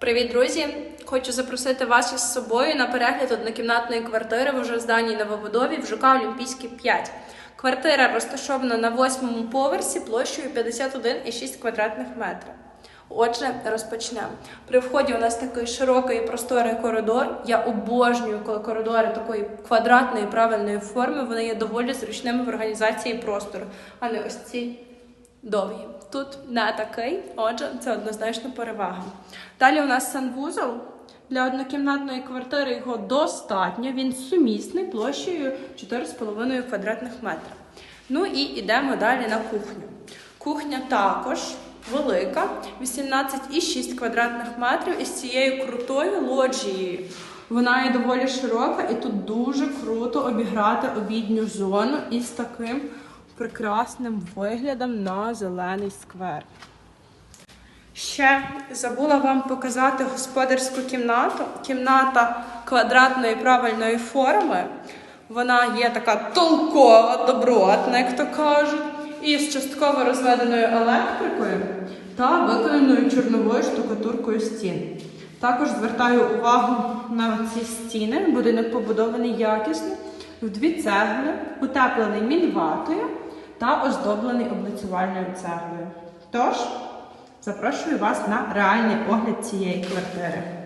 Привіт, друзі! Хочу запросити вас із собою на перегляд однокімнатної квартири в уже зданій новобудові в ЖК Олімпійський 5. Квартира розташована на восьмому поверсі площею 51,6 квадратних метрів. Отже, розпочнемо. При вході у нас такий широкий і просторий коридор. Я обожнюю, коли коридори такої квадратної правильної форми вони є доволі зручними в організації простору, а не ось ці довгі. Тут не такий, отже, це однозначно перевага. Далі у нас санвузол. Для однокімнатної квартири його достатньо. Він сумісний площею 4,5 квадратних метра. Ну і йдемо далі на кухню. Кухня також велика, 18,6 квадратних метрів із цією крутою лоджією. Вона є доволі широка, і тут дуже круто обіграти обідню зону із таким прекрасним виглядом на зелений сквер. Ще забула вам показати господарську кімнату. Кімната квадратної правильної форми. Вона є така толкова, добротна, як то кажуть, із частково розведеною електрикою та виконаною чорновою штукатуркою стін. Також звертаю увагу на ці стіни. Будинок побудований якісно, в дві цегли, утеплений мінватою та оздоблений облицювальною цеглою. Тож, запрошую вас на реальний огляд цієї квартири.